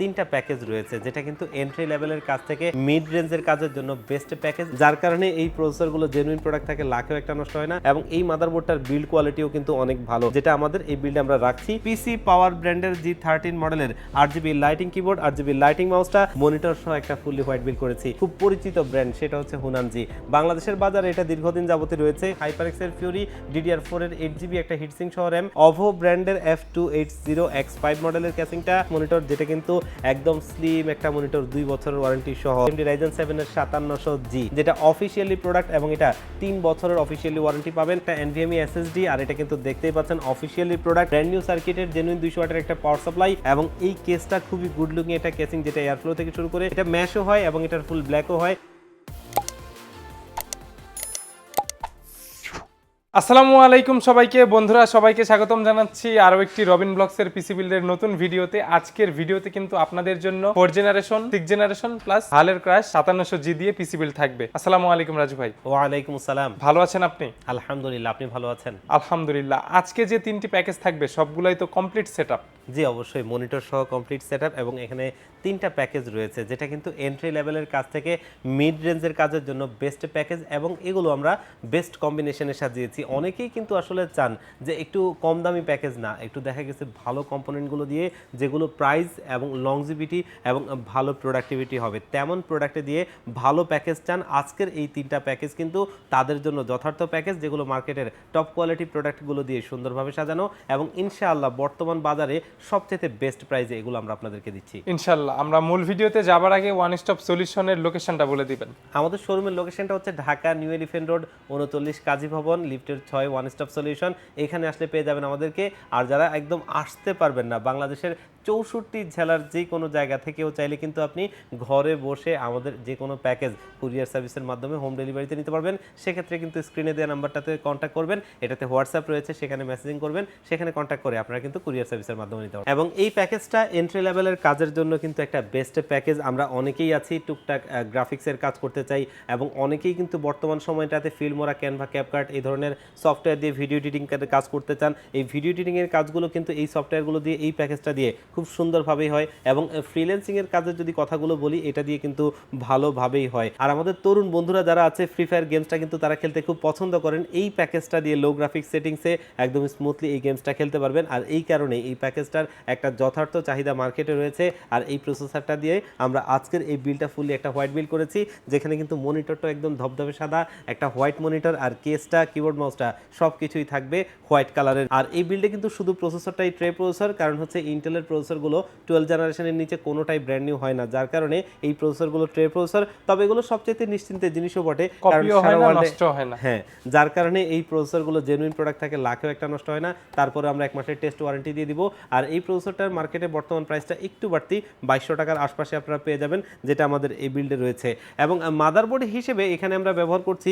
তিনটা প্যাকেজ রয়েছে, যেটা কিন্তু এন্ট্রি লেভেলের কাছ থেকে মিড রেঞ্জের কাজের জন্য বেস্ট প্যাকেজ যার কারণে এই প্রসেসরগুলো জেনুইন প্রোডাক্ট থাকে, লাখেও একটা নষ্ট হয় না, এবং এই মাদারবোর্ডটার বিল্ড কোয়ালিটিও কিন্তু অনেক ভালো, যেটা আমাদের এই বিল্ডে আমরা রাখছি। পিসি পাওয়ার ব্র্যান্ডের জি থার্টিন মডেলের আট জিবি লাইটিং কিবোর্ড আট জিবি লাইটিং মাউসটা মনিটর সহ একটা ফুললি হোয়াইট বিল করেছি। খুব পরিচিত ব্র্যান্ড সেটা হচ্ছে হুনানজি বাংলাদেশের বাজারে এটা দীর্ঘদিন যাবতীয় রয়েছে। হাইপারএক্স এর ফিউরি ডিডিআর ফোর এর এইট জিবি একটা হিটসিং সহ র্যাম অভো ব্র্যান্ডের F two eight zero X five মডেলের ক্যাসিংটা মনিটর যেটা কিন্তু একদম স্লিম একটা মনিটর দুই বছরের ওয়ারেন্টি সহ এমডি রাইজেন সেভেন এর সাতান্নশো জি যেটা অফিসিয়ালি প্রোডাক্ট এবং এটা তিন বছরের অফিসিয়ালি ওয়ারেন্টি পাবেন। একটা এনভিএমই এসএসডি আর এটা কিন্তু দেখতেই পাচ্ছেন অফিসিয়ালি প্রোডাক্ট ব্র্যান্ড নিউ সার্কিটের জেনুইন দুইশো ওয়াটের একটা পাওয়ার সাপ্লাই এবং এই কেসটা খুবই গুড লুকিং একটা কেসিং যেটা এয়ারফ্লো থেকে শুরু করে, এটা ম্যাশও হয় এবং এটার ফুল ব্ল্যাকও হয়। আসসালামু আলাইকুম সবাইকে। বন্ধুরা সবাইকে স্বাগতম জানাচ্ছি আরও একটি রবিন ব্লগসের পিসি বিল্ডের নতুন ভিডিওতে। আজকের ভিডিওতে কিন্তু আপনাদের জন্য four generation six generation plus হালের ক্রাশ সাতান্নশো জি দিয়ে পিসি বিল্ড থাকবে। আসসালামু আলাইকুম রাজু ভাই। ওয়ালাইকুম আসসালাম। ভালো আছেন আপনি? আলহামদুলিল্লাহ আপনি ভালো আছেন? আলহামদুলিল্লাহ। আজকে যে তিনটি প্যাকেজ থাকবে সবগুলাই তো কমপ্লিট সেট জি অবশ্যই। মনিটর সহ কমপ্লিট সেটআপ এবং এখানে তিনটা প্যাকেজ রয়েছে যেটা কিন্তু এন্ট্রি লেভেলের কাছ থেকে মিড রেঞ্জের কাজের জন্য বেস্ট প্যাকেজ এবং এগুলো আমরা বেস্ট কম্বিনেশনে সাজিয়েছি। অনেকেই কিন্তু আসলে চান যে একটু কম দামি প্যাকেজ না একটু দেখা গেছে ভালো কম্পোনেন্টগুলো দিয়ে যেগুলো প্রাইস এবং লংজিভিটি এবং ভালো প্রোডাক্টিভিটি হবে। তেমন প্রোডাক্টে দিয়ে ভালো প্যাকেজ চান। আজকের এই তিনটা প্যাকেজ কিন্তু তাদের জন্য যথার্থ প্যাকেজ যেগুলো মার্কেটের টপ কোয়ালিটি প্রোডাক্টগুলো দিয়ে সুন্দরভাবে সাজানো এবং ইনশাআল্লাহ বর্তমান বাজারে সবচেয়ে বেস্ট প্রাইজে এগুলো আমরা আপনাদেরকে দিচ্ছি। ইনশাল্লাহ আমরা মূল ভিডিওতে যাবার আগে ওয়ান স্টপ সলিউশনের লোকেশনটা বলে দিবেন। আমাদের শোরুমের লোকেশনটা হচ্ছে ঢাকা নিউ এলিফেন্ট রোড উনচল্লিশ কাজী ভবন লিফটের ছয় ওয়ান স্টপ সলিউশন এখানে আসলে পেয়ে যাবেন আমাদেরকে। আর যারা একদম আসতে পারবেন না, বাংলাদেশের চৌষট্টি জেলার যে কোনো জায়গা থেকেও চাইলে কিন্তু আপনি ঘরে বসে আমাদের যে কোনো প্যাকেজ কুরিয়ার সার্ভিসের মাধ্যমে হোম ডেলিভারিতে নিতে পারবেন। সেক্ষেত্রে কিন্তু স্ক্রিনে দেওয়া নাম্বারটাতে কন্ট্যাক্ট করবেন, এটাতে হোয়াটসঅ্যাপ রয়েছে, সেখানে মেসেজিং করবেন, সেখানে কন্ট্যাক্ট করে আপনারা কিন্তু কুরিয়ার সার্ভিসের মাধ্যমে নিতে পারবেন। এবং এই প্যাকেজটা এন্ট্রি লেভেলের কাজের জন্য কিন্তু একটা বেস্ট প্যাকেজ আমরা অনেকেই আছি, টুকটাক গ্রাফিক্সের কাজ করতে চাই, এবং অনেকেই কিন্তু বর্তমান সময়টাতে ফিল্মোরা ক্যানভা ক্যাপকার্ট এই ধরনের সফটওয়্যার দিয়ে ভিডিও এডিটিং কাজ করতে চান, এই ভিডিও এডিটিং এর কাজগুলো কিন্তু এই সফটওয়্যারগুলো দিয়ে, এই প্যাকেজটা দিয়ে খুব সুন্দরভাবেই হয় এবং ফ্রিল্যান্সিং এর কাজের যদি কথাগুলো বলি, এটা দিয়ে কিন্তু ভালোভাবেই হয়। আর আমাদের তরুণ বন্ধুরা যারা আছে ফ্রি ফায়ার গেমসটা কিন্তু তারা খেলতে খুব পছন্দ করেন। এই প্যাকেজটা দিয়ে লো গ্রাফিক্স সেটিংসে একদম স্মুথলি এই গেমসটা খেলতে পারবেন। আর এই কারণে এই প্যাকেজটার একটা যথার্থ চাহিদা মার্কেটে রয়েছে। আর এই প্রসেসরটা দিয়ে আমরা আজকের এই বিলটা ফুললি একটা হোয়াইট বিল করেছি, যেখানে কিন্তু মনিটরটা একদম ধবধবে সাদা, একটা হোয়াইট মনিটর আর কেসটা কিবোর্ড মাউসটা সব কিছুই থাকবে হোয়াইট কালারের। আর এই বিল্ডে কিন্তু শুধু প্রসেসরটাই ট্রে প্রসেসর কারণ হচ্ছে ইন্টেলের প্রসেসরগুলো টুয়েলভ জেনারেশনের নিচে কোনোটাই ব্র্যান্ড নিউ হয় না। যার কারণে এই প্রসেসরগুলো ট্রে প্রসেসর তবে এগুলো সবচেয়ে নিশ্চিন্তে জিনিসও বটে কারণ সারা হয় হ্যাঁ যার কারণে এই প্রসেসরগুলো জেনুইন প্রোডাক্ট থাকে লাখেও একটা নষ্ট হয় না। তারপরে আমরা এক মাসের টেস্ট ওয়ারেন্টি দিয়ে দিব। আর এই প্রসেসরটার মার্কেটে বর্তমান প্রাইসটা একটু বাড়তি বাইশশো টাকার আশপাশে আপনারা পেয়ে যাবেন যেটা আমাদের এই বিল্ডে রয়েছে। এবং মাদারবোর্ড হিসেবে এখানে আমরা ব্যবহার করছি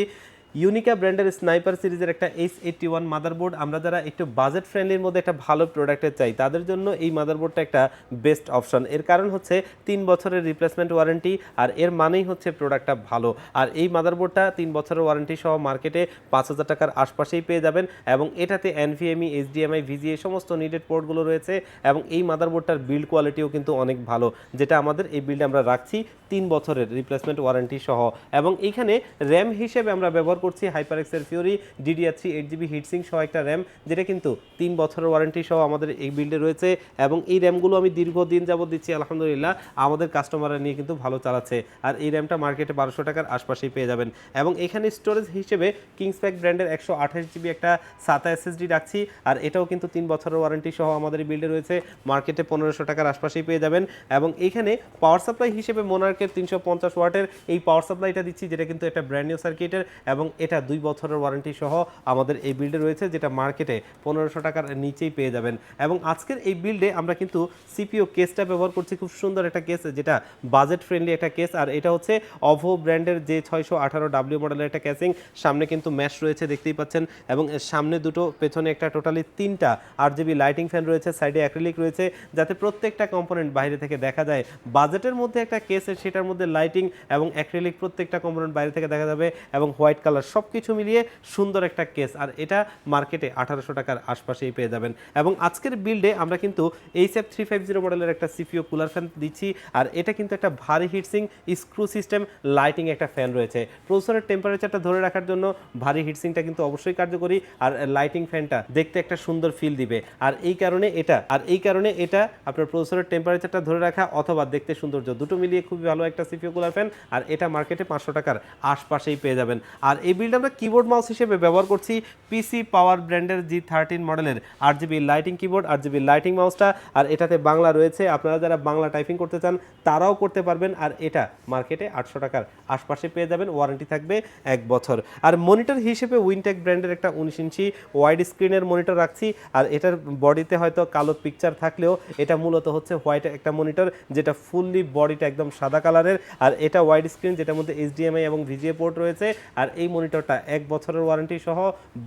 ইউনিকা ব্র্যান্ডের স্নাইপার সিরিজের একটা এইচ এইটটি ওয়ান মাদারবোর্ড আমরা যারা একটু বাজেট ফ্রেন্ডলির মধ্যে একটা ভালো প্রোডাক্টের চাই, তাদের জন্য এই মাদারবোর্ডটা একটা বেস্ট অপশন এর কারণ হচ্ছে তিন বছরের রিপ্লেসমেন্ট ওয়ারেন্টি আর এর মানেই হচ্ছে প্রোডাক্টটা ভালো। আর এই মাদারবোর্ডটা তিন বছরের ওয়ারেন্টি সহ মার্কেটে পাঁচ হাজার টাকার আশপাশেই পেয়ে যাবেন এবং এটাতে এনভিএমই এইচডিএমআই ভিজিএ সমস্ত নিডেড পোর্টগুলো রয়েছে এবং এই মাদারবোর্ডটার বিল্ড কোয়ালিটিও কিন্তু অনেক ভালো, যেটা আমাদের এই বিল্ডে আমরা রাখছি তিন বছরের রিপ্লেসমেন্ট ওয়ারেন্টি সহ। এবং এইখানে র্যাম হিসেবে আমরা ব্যবহার করছি হাইপারএক্সের Fury DDR three eight GB heatsink সহ একটা র্যাম যেটা কিন্তু তিন বছরের ওয়ারেন্টি সহ আমাদের এই বিল্ডে রয়েছে এবং এই র্যামগুলো আমি দীর্ঘদিন যাবত দিচ্ছি, আলহামদুলিল্লাহ। আমাদের কাস্টমাররা নিয়ে কিন্তু ভালো চালাচ্ছে। আর এই র্যামটা মার্কেটে বারোশো টাকার আশপাশেই পেয়ে যাবেন। এবং এখানে স্টোরেজ হিসেবে কিংসপ্যাক ব্র্যান্ডের একশো আঠাশ জিবি একটা সাতা এসএসডি রাখছি। আর এটাও কিন্তু তিন বছরের ওয়ারেন্টি সহ আমাদের এই বিল্ডে রয়েছে। মার্কেটে পনেরোশো টাকার আশপাশেই পেয়ে যাবেন। এবং এখানে পাওয়ার সাপ্লাই হিসেবে মোনার্কের তিনশো পঞ্চাশ ওয়াটের এই পাওয়ার সাপ্লাইটা দিচ্ছি, যেটা কিন্তু একটা ব্র্যান্ড নিউ সার্কিটের এবং এটা দুই বছরের ওয়ারেন্টি সহ আমাদের এই বিল্ডে রয়েছে, যেটা মার্কেটে পনেরোশো টাকার নিচেই পেয়ে যাবেন। এবং আজকের এই বিল্ডে আমরা কিন্তু সিপিও কেসটা ব্যবহার করছি, খুব সুন্দর একটা কেস যেটা বাজেট ফ্রেন্ডলি একটা কেস আর এটা হচ্ছে অভো ব্র্যান্ডের যে ছয়শো আঠারো ডাব্লিউ মডেলের একটা ক্যাসিং সামনে কিন্তু ম্যাশ রয়েছে, দেখতেই পাচ্ছেন। এবং সামনে দুটো, পেছনে একটা টোটালি তিনটা আট জিবি লাইটিং ফ্যান রয়েছে সাইডে অ্যাক্রিলিক রয়েছে, যাতে প্রত্যেকটা কম্পোনেন্ট বাইরে থেকে দেখা যায়। বাজেটের মধ্যে একটা কেস সেটার মধ্যে লাইটিং এবং অ্যাক্রিলিক প্রত্যেকটা কম্পোনেন্ট বাইরে থেকে দেখা যাবে, এবং হোয়াইট কালার সব কিছু মিলিয়ে সুন্দর একটা কেস। আর এটা মার্কেটে আঠারোশো টাকার আশপাশেই পেয়ে যাবেন। এবং আজকের বিল্ডে আমরা কিন্তু এইচএফ থ্রি ফাইভ জিরো মডেলের একটা সিপিও কুলার ফ্যান দিচ্ছি। আর এটা কিন্তু একটা ভারী হিটসিং স্ক্রু সিস্টেম লাইটিং একটা ফ্যান রয়েছে। প্রসেসরের টেম্পারেচারটা ধরে রাখার জন্য ভারী হিটসিংটা কিন্তু অবশ্যই কার্যকরী। আর লাইটিং ফ্যানটা দেখতে একটা সুন্দর ফিল দিবে। আর এই কারণে এটা, আর এই কারণে এটা আপনার প্রসেসরের টেম্পারেচারটা ধরে রাখা অথবা দেখতে সৌন্দর্য দুটো মিলিয়ে খুবই ভালো একটা সিপিও কুলার ফ্যান। আর এটা মার্কেটে পাঁচশো টাকার আশপাশেই পেয়ে যাবেন। আর এই বিল্ড আমরা কিবোর্ড মাউস হিসেবে ব্যবহার করছি পিসি পাওয়ার ব্র্যান্ডের জি থার্টিন মডেলের আট জিবি লাইটিং কিবোর্ড আট জিবি লাইটিং মাউসটা আর এটাতে বাংলা রয়েছে। আপনারা যারা বাংলা টাইপিং করতে চান, তারাও করতে পারবেন। আর এটা মার্কেটে আটশো টাকার আশপাশে পেয়ে যাবেন। ওয়ারেন্টি থাকবে এক বছর। আর মনিটর হিসেবে উইনটেক ব্র্যান্ডের একটা উনিশ ইঞ্চি ওয়াইড স্ক্রিনের মনিটর রাখছি। আর এটার বডিতে হয়তো কালো পিকচার থাকলেও এটা মূলত হচ্ছে হোয়াইট একটা মনিটর যেটা ফুললি বডিটা একদম সাদা কালারের আর এটা ওয়াইড স্ক্রিন যেটার মধ্যে এইচডিএমআই এবং ভিজিএ পোর্ট রয়েছে। আর এই মনিটরটা এক বছরের ওয়ারেন্টি সহ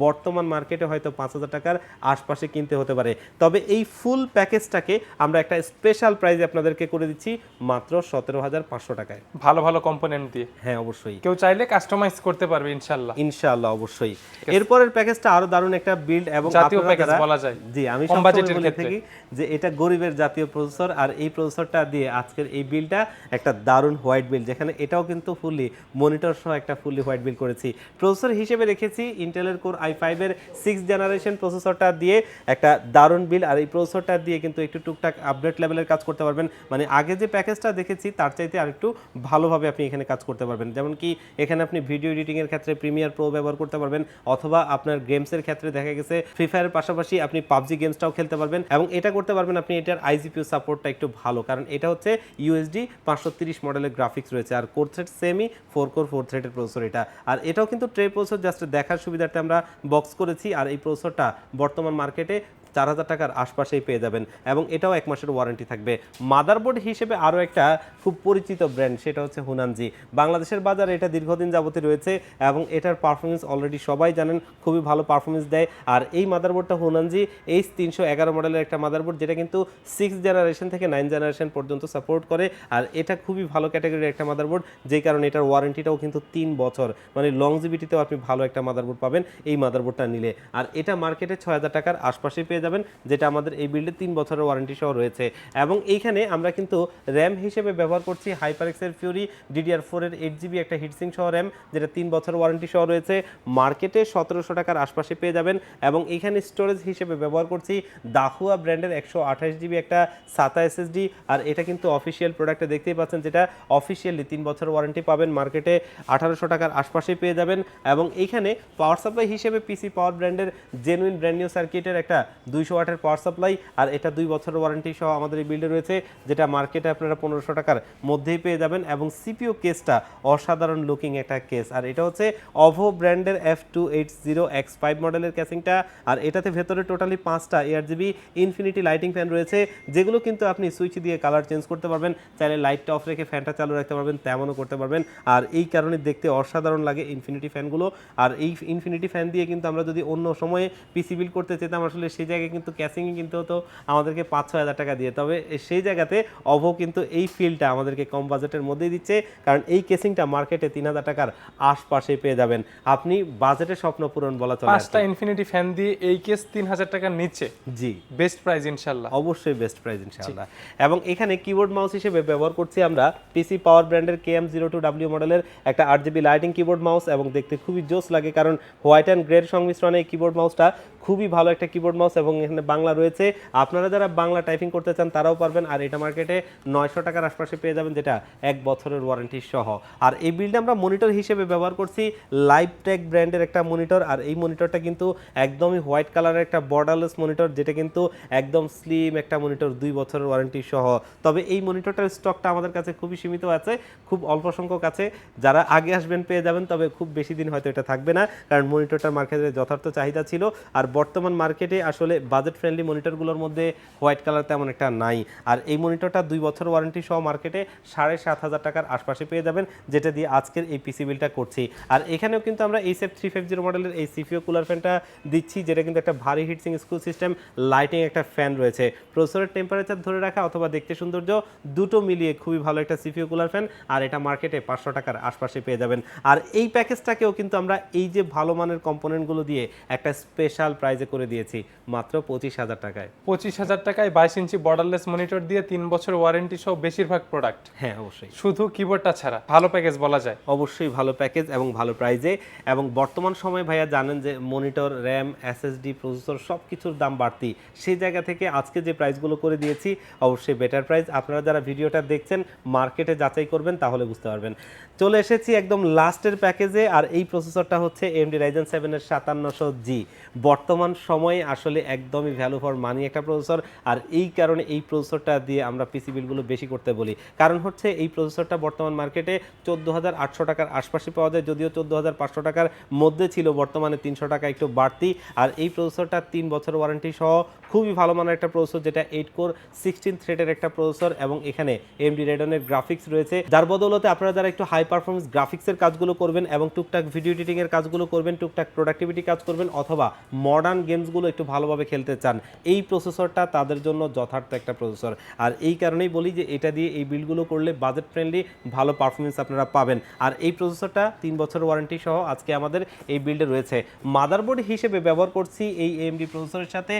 বর্তমান মার্কেটে হয়তো পাঁচ হাজার টাকার আশপাশে কিনতে হতে পারে। তবে এই ফুল প্যাকেজটাকে আমরা একটা স্পেশাল প্রাইজে আপনাদেরকে করে দিচ্ছি মাত্র সতেরো হাজার পাঁচশো টাকায়। ভালো ভালো কম্পোনেন্ট দিয়ে। হ্যাঁ অবশ্যই। কেউ চাইলে কাস্টমাইজ করতে পারবে ইনশাল্লাহ ইনশাআল্লাহ অবশ্যই। এরপরের প্যাকেজটা আরও দারুণ একটা বিল্ড এবং জাতীয় প্যাকেজ বলা যায়। জি আমি কম বাজেটের ক্ষেত্রে। থাকি যে এটা গরিবের জাতীয় প্রসেসর আর এই প্রসেসরটা দিয়ে আজকের এই বিলটা একটা দারুণ হোয়াইট বিল যেখানে এটাও কিন্তু ফুললি মনিটর সহ একটা ফুললি হোয়াইট বিল করেছি। প্রসেসর হিসেবে রেখেছি ইন্টেলের কোর আই ফাইভের সিক্স জেনারেশন প্রসেসরটা দিয়ে একটা দারুণ বিল আর এই প্রসেসরটা দিয়ে কিন্তু একটু টুকটাক আপডেট লেভেলের কাজ করতে পারবেন। মানে আগে যে প্যাকেজটা দেখেছি, তার চাইতে আরেকটু ভালোভাবে আপনি এখানে কাজ করতে পারবেন। যেমন কি, এখানে আপনি ভিডিও এডিটিংয়ের ক্ষেত্রে প্রিমিয়ার প্রো ব্যবহার করতে পারবেন, অথবা আপনার গেমসের ক্ষেত্রে দেখা গেছে ফ্রি ফায়ারের পাশাপাশি আপনি পাবজি গেমসটাও খেলতে পারবেন, এবং এটা করতে পারবেন আপনি, এটার আইজিপিউ সাপোর্টটা একটু ভালো, কারণ এটা হচ্ছে ইউএসডি পাঁচশো মডেলের গ্রাফিক্স রয়েছে, আর কোর থ্রেড সেমই ফোর কোর ফোর থ্রেডের প্রসেসর এটা। আর এটাও কিন্তু ট্রে প্রসেসর জাস্ট দেখার সুবিধাটা আমরা বক্স করেছি আর এই প্রসেসরটা বর্তমান মার্কেটে চার হাজার টাকার আশপাশেই পেয়ে যাবেন এবং এটাও এক মাসের ওয়ারেন্টি থাকবে। মাদারবোর্ড হিসেবে আরও একটা খুব পরিচিত ব্র্যান্ড সেটা হচ্ছে হুনানজি বাংলাদেশের বাজারে এটা দীর্ঘদিন যাবতীয় রয়েছে এবং এটার পারফরমেন্স অলরেডি সবাই জানেন, খুবই ভালো পারফরমেন্স দেয়। আর এই মাদারবোর্ডটা হুনানজি এইচ তিনশো এগারো মডেলের একটা মাদারবোর্ড যেটা কিন্তু সিক্স জেনারেশন থেকে নাইন জেনারেশন পর্যন্ত সাপোর্ট করে। আর এটা খুবই ভালো ক্যাটাগরির একটা মাদারবোর্ড যেই কারণে এটার ওয়ারেন্টিটাও কিন্তু তিন বছর। মানে লংজিবিটিতেও আপনি ভালো একটা মাদারবোর্ড পাবেন এই মাদারবোর্ডটা নিলে। আর এটা মার্কেটে ছয় হাজার টাকার আশপাশে পেয়ে যাবেন, যেটা আমাদের এই বিল্ডে তিন বছরের ওয়ারেন্টি সহ রয়েছে। এবং এইখানে আমরা কিন্তু র্যাম হিসেবে ব্যবহার করছি হাইপারেক্সের ফিউরি ডিডিআর ফোরের এইট জিবি একটা হিটসিং সহ র্যাম যেটা তিন বছর ওয়ারেন্টি সহ রয়েছে। মার্কেটে সতেরোশো টাকার আশপাশে পেয়ে যাবেন এবং এইখানে স্টোরেজ হিসেবে ব্যবহার করছি দাহুয়া ব্র্যান্ডের একশো আঠাশ জিবি একটা সাতা এসএসডি আর এটা কিন্তু অফিসিয়াল প্রোডাক্টে দেখতেই পাচ্ছেন, যেটা অফিসিয়ালি তিন বছর ওয়ারেন্টি পাবেন মার্কেটে আঠারোশো টাকার আশপাশে পেয়ে যাবেন এবং এইখানে পাওয়ার সাপ্লাই হিসেবে পিসি পাওয়ার ব্র্যান্ডের জেনুইন ব্র্যান্ড নিউ সার্কিটের একটা দুইশো ওয়াটের পাওয়ার সাপ্লাই আর এটা দুই বছরের ওয়ারেন্টি সহ আমাদের এই বিল্ডে রয়েছে, যেটা মার্কেটে আপনারা পনেরোশো টাকার মধ্যেই পেয়ে যাবেন এবং সিপিও কেসটা অসাধারণ লুকিং একটা কেস আর এটা হচ্ছে অভো ব্র্যান্ডের F two eight zero X five মডেলের ক্যাসিংটা আর এটাতে ভেতরে টোটালি পাঁচটা air GB infinity lighting fan রয়েছে, যেগুলো কিন্তু আপনি সুইচ দিয়ে কালার চেঞ্জ করতে পারবেন। চাইলে লাইটটা অফ রেখে ফ্যানটা চালু রাখতে পারবেন, তেমনও করতে পারবেন। আর এই কারণে দেখতে অসাধারণ লাগে ইনফিনিটি ফ্যানগুলো আর এই ইনফিনিটি ফ্যান দিয়ে কিন্তু আমরা যদি অন্য সময়ে পিসি বিল করতে চেতাম আসলে সেই জায়গায় কিন্তু ক্যাসিংয়ে কিন্তু হতো আমাদেরকে পাঁচ ছয় হাজার টাকা দিয়ে। তবে সেই জায়গাতে অভো কিন্তু এই ফিলটা আমাদেরকে কম বাজেটের মধ্যেই দিচ্ছে কারণ এই কেসিংটা মার্কেটে তিন হাজার টাকার আশপাশে পেয়ে যাবেন। আপনি বাজেটের স্বপ্ন পূরণ বলা চলে পাঁচটা ইনফিনিটি ফ্যান দিয়ে এই কেস তিন হাজার টাকার নিচে জি। বেস্ট প্রাইস ইনশাল্লাহ। অবশ্যই বেস্ট প্রাইস ইনশাআল্লাহ এবং এখানে কিবোর্ড মাউস হিসেবে ব্যবহার করছি আমরা পিসি পাওয়ার ব্র্যান্ডের K M zero two W মডেলের একটা আট জিবি লাইটিং কিবোর্ড মাউস এবং দেখতে খুবই জোস লাগে কারণ হোয়াইট অ্যান্ড গ্রের সংমিশ্রণে এই কিবোর্ড মাউসটা খুবই ভালো একটা কিবোর্ড মাউস এবং এখানে বাংলা রয়েছে। আপনারা যারা বাংলা টাইপিং করতে চান, তারাও পারবেন। আর এটা মার্কেটে নয়শো টাকার আশপাশে পেয়ে যাবেন, যেটা এক বছরের ওয়ারেন্টি সহ। আর এই বিলটা আমরা মনিটর হিসেবে ব্যবহার করছি। লাইভ টেক ব্র্যান্ডের একটা মনিটর আর এই মনিটরটা কিন্তু একদমই হোয়াইট কালারের একটা বর্ডারলেস মনিটর যেটা কিন্তু একদম স্লিম একটা মনিটর দুই বছরের ওয়ারেন্টি সহ। তবে এই মনিটরটার স্টকটা আমাদের কাছে খুবই সীমিত আছে, খুব অল্প সংখ্যক আছে। যারা আগে আসবেন, পেয়ে যাবেন, তবে খুব বেশি দিন হয়তো এটা থাকবে না। কারণ মনিটরটার মার্কেটে যথার্থ চাহিদা ছিল। আর বর্তমান মার্কেটে আসলে বাজেট ফ্রেন্ডলি মনিটরগুলোর মধ্যে হোয়াইট কালার তেমন একটা নাই। আর এই মনিটরটা দুই বছর ওয়ারেন্টি সহ মার্কেটে সাড়ে সাত হাজার টাকার আশপাশে পেয়ে যাবেন, যেটা দিয়ে আজকের এই পিসি বিলটা করছি। আর এখানেও কিন্তু আমরা এই সেফ থ্রি ফাইভ জিরো মডেলের এই সিপিও কুলার ফ্যানটা দিচ্ছি, যেটা কিন্তু একটা ভারী হিটসিং স্কুল সিস্টেম লাইটিং একটা ফ্যান রয়েছে। প্রসেসরের টেম্পারেচার ধরে রাখা অথবা দেখতে সৌন্দর্য দুটো মিলিয়ে খুবই ভালো একটা সিপিও কুলার ফ্যান আর এটা মার্কেটে পাঁচশো টাকার আশপাশে পেয়ে যাবেন। আর এই প্যাকেজটাকেও কিন্তু আমরা এই যে ভালো মানের কম্পোনেন্টগুলো দিয়ে একটা স্পেশাল প্রাইজে করে দিয়েছি, মাত্র পঁচিশ হাজার টাকায়। পঁচিশ হাজার টাকায় বাইশ ইঞ্চি বর্ডারলেস মনিটর দিয়ে তিন বছর ওয়ারেন্টি সহ বেশিরভাগ প্রোডাক্ট হ্যাঁ অবশ্যই। শুধু কিবোর্ডটা ছাড়া। ভালো প্যাকেজ বলা যায়। অবশ্যই ভালো প্যাকেজ এবং ভালো প্রাইজে এবং বর্তমান সময়ে ভাইয়া জানেন যে মনিটর র্যাম এসএসডি প্রসেসর সব কিছুর দাম বাড়তি। সেই জায়গা থেকে আজকে যে প্রাইসগুলো করে দিয়েছি অবশ্যই বেটার প্রাইস আপনারা যারা ভিডিওটা দেখছেন মার্কেটে যাচাই করবেন তাহলে বুঝতে পারবেন। চলে এসেছি একদম লাস্টের প্যাকেজে আর এই প্রসেসরটা হচ্ছে এমডি রাইজেন সেভেনের সাতান্নশো জি বর্তমান সময়ে আসলে একদমই ভ্যালু ফর মানি একটা প্রসেসর আর এই কারণে এই প্রসেসরটা দিয়ে আমরা পিসি বিলগুলো বেশি করতে বলি। কারণ হচ্ছে এই প্রসেসরটা বর্তমান মার্কেটে চোদ্দ হাজার আটশো টাকার আশপাশে পাওয়া যায়, যদিও চোদ্দ হাজার পাঁচশো টাকার মধ্যে ছিল, বর্তমানে তিনশো টাকা একটু বাড়তি। আর এই প্রসেসরটা তিন বছর ওয়ারেন্টি সহ খুবই ভালো মানের একটা প্রসেসর যেটা এইট কোর সিক্সটিন থ্রেডের একটা প্রসেসর এবং এখানে এমডি রেডনের গ্রাফিক্স রয়েছে। যার বদৌলতে আপনারা যারা একটু হাই পারফরমেন্স গ্রাফিক্সের কাজগুলো করবেন এবং টুকটাক ভিডিও এডিটিং এর কাজগুলো করবেন, টুকটাক প্রোডাক্টিভিটি কাজ করবেন অথবা মডার্ন গেমসগুলো একটু ভালোভাবে খেলতে চান, এই প্রসেসরটা তাদের জন্য যথার্থ একটা প্রসেসর আর এই কারণেই বলি যে এটা দিয়ে এই বিলগুলো করলে বাজেট ফ্রেন্ডলি ভালো পারফরমেন্স আপনারা পাবেন। আর এই প্রসেসরটা তিন বছর ওয়ারেন্টি সহ আজকে আমাদের এই বিল্ডে রয়েছে। মাদারবোর্ড হিসেবে ব্যবহার করছি এই এমডি প্রসেসরের সাথে।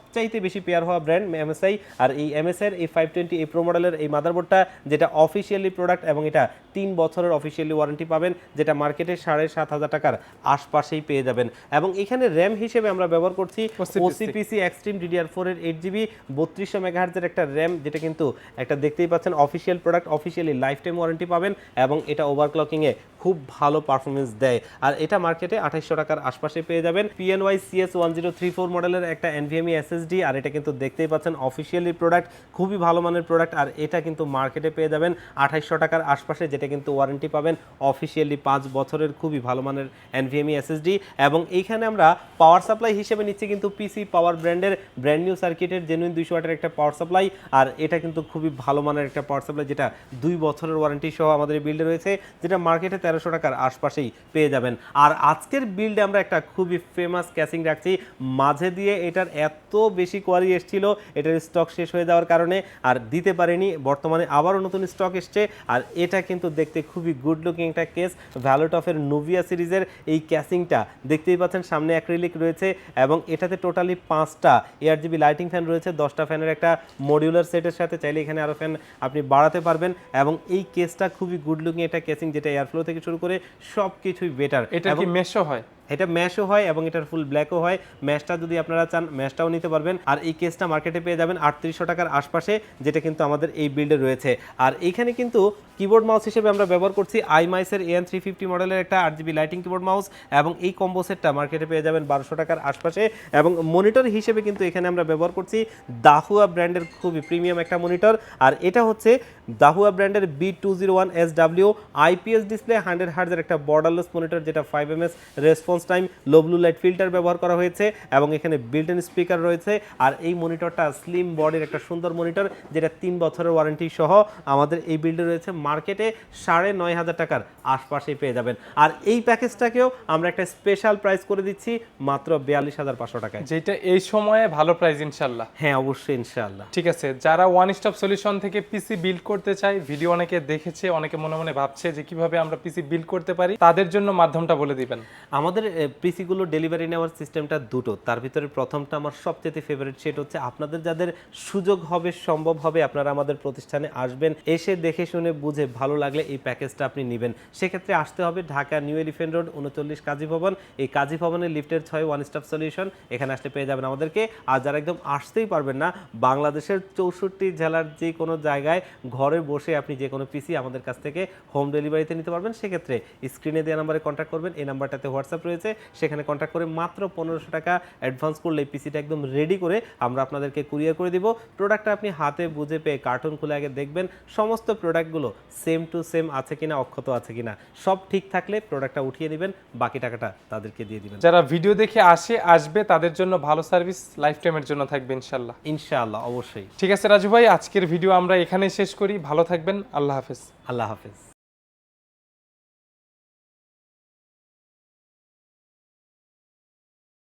সবচাইতে বেশি পেয়ার হওয়া ব্র্যান্ড এমএসআই আর এই এমএসআই এই ফাইভ টোয়েন্টি এই প্রো মডেলের এই মাদারবোর্ডটা যেটা অফিসিয়ালি প্রোডাক্ট এবং এটা তিন বছরের অফিসিয়ালি ওয়ারেন্টি পাবেন যেটা মার্কেটে সাড়ে সাত হাজার টাকার আশপাশেই পেয়ে যাবেন। এবং এখানে র্যাম হিসেবে আমরা ব্যবহার করছি ওসিপিসি এক্সট্রিম ডিডিআর ফোর এর এইট জিবি বত্রিশশো মেগাহার্জের একটা র্যাম যেটা কিন্তু একটা দেখতেই পাচ্ছেন official product officially lifetime warranty পাবেন এবং এটা ওভারক্লকিংয়ে খুব ভালো পারফরমেন্স দেয়। আর এটা মার্কেটে আঠাইশশো টাকার আশপাশে পেয়ে যাবেন। PNY CS one zero three four মডেলের একটা এনভিএমই এসএসডি আর এটা কিন্তু দেখতেই পাচ্ছেন অফিসিয়ালি প্রোডাক্ট খুবই ভালো মানের প্রোডাক্ট আর এটা কিন্তু মার্কেটে পেয়ে যাবেন আঠাইশশো টাকার আশপাশে, যেটা কিন্তু ওয়ারেন্টি পাবেন অফিসিয়ালি পাঁচ বছরের খুবই ভালো মানের এনভিএমই এসএসডি এবং এইখানে আমরা পাওয়ার সাপ্লাই হিসেবে নিচ্ছি কিন্তু পিসি পাওয়ার ব্র্যান্ডের ব্র্যান্ড নিউ সার্কিটের জেনুইন দুইশো ওয়াটের একটা পাওয়ার সাপ্লাই আর এটা কিন্তু খুবই ভালো মানের একটা পাওয়ার সাপ্লাই যেটা দুই বছরের ওয়ারেন্টি সহ আমাদের বিল্ডে রয়েছে, যেটা মার্কেটে তেরোশো টাকার আশপাশেই পেয়ে যাবেন। আর আজকের বিল্ডে আমরা একটা খুবই ফেমাস ক্যাসিং রাখছি, মাঝে দিয়ে এটার এত বেশি কোয়ারি এসেছিল এটার স্টক শেষ হয়ে যাওয়ার কারণে আর দিতে পারেনি বর্তমানে আবারও নতুন স্টক এসছে আর এটা কিন্তু দেখতে খুবই গুড লুকিং একটা কেস ভ্যালোটফের নোভিয়া সিরিজের এই ক্যাসিংটা দেখতেই পাচ্ছেন সামনে অ্যাক্রিলিক রয়েছে এবং এটাতে টোটালি পাঁচটা এয়ার জিবি লাইটিং ফ্যান রয়েছে দশটা ফ্যানের একটা মডিউলার সেটের সাথে চাইলে এখানে আরও ফ্যান আপনি বাড়াতে পারবেন এবং এই কেসটা খুবই গুড লুকিং একটা কেসিং যেটা এয়ারফ্লো থেকে শুরু করে সব কিছুই বেটার এটা কি মেশো হয়? এটা ম্যাশও হয় এবং এটার ফুল ব্ল্যাকও হয়। ম্যাশটা যদি আপনারা চান ম্যাশটাও নিতে পারবেন। আর এই কেসটা মার্কেটে পেয়ে যাবেন আটত্রিশশো টাকার আশপাশে, যেটা কিন্তু আমাদের এই বিল্ডে রয়েছে। আর এইখানে কিন্তু কিবোর্ড মাউস হিসেবে আমরা ব্যবহার করছি আইমাইসের এন থ্রি ফিফটি মডেলের একটা আট জিবি লাইটিং কিবোর্ড মাউস এবং এই কম্বো সেটটা মার্কেটে পেয়ে যাবেন বারোশো টাকার আশপাশে। এবং মনিটর হিসেবে কিন্তু এখানে আমরা ব্যবহার করছি দাহুয়া ব্র্যান্ডের খুবই প্রিমিয়াম একটা মনিটর আর এটা হচ্ছে দাহুয়া ব্র্যান্ডের B two zero one S W IPS display hundred হার্জের একটা বর্ডারলেস মনিটর যেটা five M S response time low blue light filter ব্যবহার করা হয়েছে এবং এখানে বিল্ট ইন স্পিকার রয়েছে। আর এই মনিটরটা স্লিম বডির একটা সুন্দর মনিটর যেটা তিন বছরের ওয়ারেন্টি সহ আমাদের এই বিল্ডে রয়েছে। মার্কেটে সাড়ে নয় হাজার টাকার আশপাশেই পেয়ে যাবেন। আর এই প্যাকেজটাকেও আমরা একটা স্পেশাল প্রাইস করে দিচ্ছি মাত্র বিয়াল্লিশ হাজার পাঁচশো টাকায়। যেটা এই সময়ে ভালো প্রাইস ইনশাল্লাহ। হ্যাঁ অবশ্যই ইনশাল্লাহ। ঠিক আছে যারা ওয়ান স্টপ সলিউশন থেকে পিসি বিল্ড করতে চায় ভিডিও অনেকে দেখেছে অনেকে মনে মনে ভাবছে যে কীভাবে আমরা পিসি বিল্ড করতে পারি তাদের জন্য মাধ্যমটা বলে দিবেন। আমাদের পিসিগুলো ডেলিভারি নেওয়ার সিস্টেমটা দুটো। তার ভিতরে প্রথমটা আমার সবচেয়ে ফেভারিট সেট হচ্ছে, আপনাদের যাদের সুযোগ হবে, সম্ভব হবে, আপনারা আমাদের প্রতিষ্ঠানে আসবেন, এসে দেখে শুনে বুঝে ভালো লাগলে এই প্যাকেজটা আপনি নেবেন। সেক্ষেত্রে আসতে হবে ঢাকা নিউ এলিফেন্ট রোড, উনচল্লিশ কাজী ভবন। এই কাজী ভবনের লিফটের ছয় ওয়ান স্টপ সলিউশন এখানে আসলে পেয়ে যাবেন আমাদেরকে। আর যারা একদম আসতেই পারবেন না, বাংলাদেশের চৌষট্টি জেলার যে কোনো জায়গায় ঘরে বসে আপনি যে কোনো পিসি আমাদের কাছ থেকে হোম ডেলিভারিতে নিতে পারবেন। সেক্ষেত্রে স্ক্রিনে দেওয়া নাম্বারে কন্ট্যাক্ট করবেন, এই নাম্বারটাতে হোয়াটসঅ্যাপ রয়েছে সেখানে কন্ট্যাক্ট করে মাত্র পনেরোশো টাকা অ্যাডভান্স করলে পিসিটা একদম রেডি করে আমরা আপনাদেরকে কুরিয়ার করে দিব। প্রোডাক্টটা আপনি হাতে বুঝে পেয়ে কার্টুন খুলে আগে দেখবেন সমস্ত প্রোডাক্টগুলো সেম টু সেম আছে কিনা অক্ষত আছে কিনা সব ঠিক থাকলে প্রোডাক্টটা উঠিয়ে নেবেন বাকি টাকাটা তাদেরকে দিয়ে দিবেন। যারা ভিডিও দেখে আসে আসবে তাদের জন্য ভালো সার্ভিস লাইফ টাইমের জন্য থাকবে ইনশাল্লাহ ইনশাআল্লাহ অবশ্যই। ঠিক আছে রাজু ভাই আজকের ভিডিও আমরা এখানে শেষ করি ভালো থাকবেন আল্লাহ হাফেজ। আল্লাহ হাফেজ।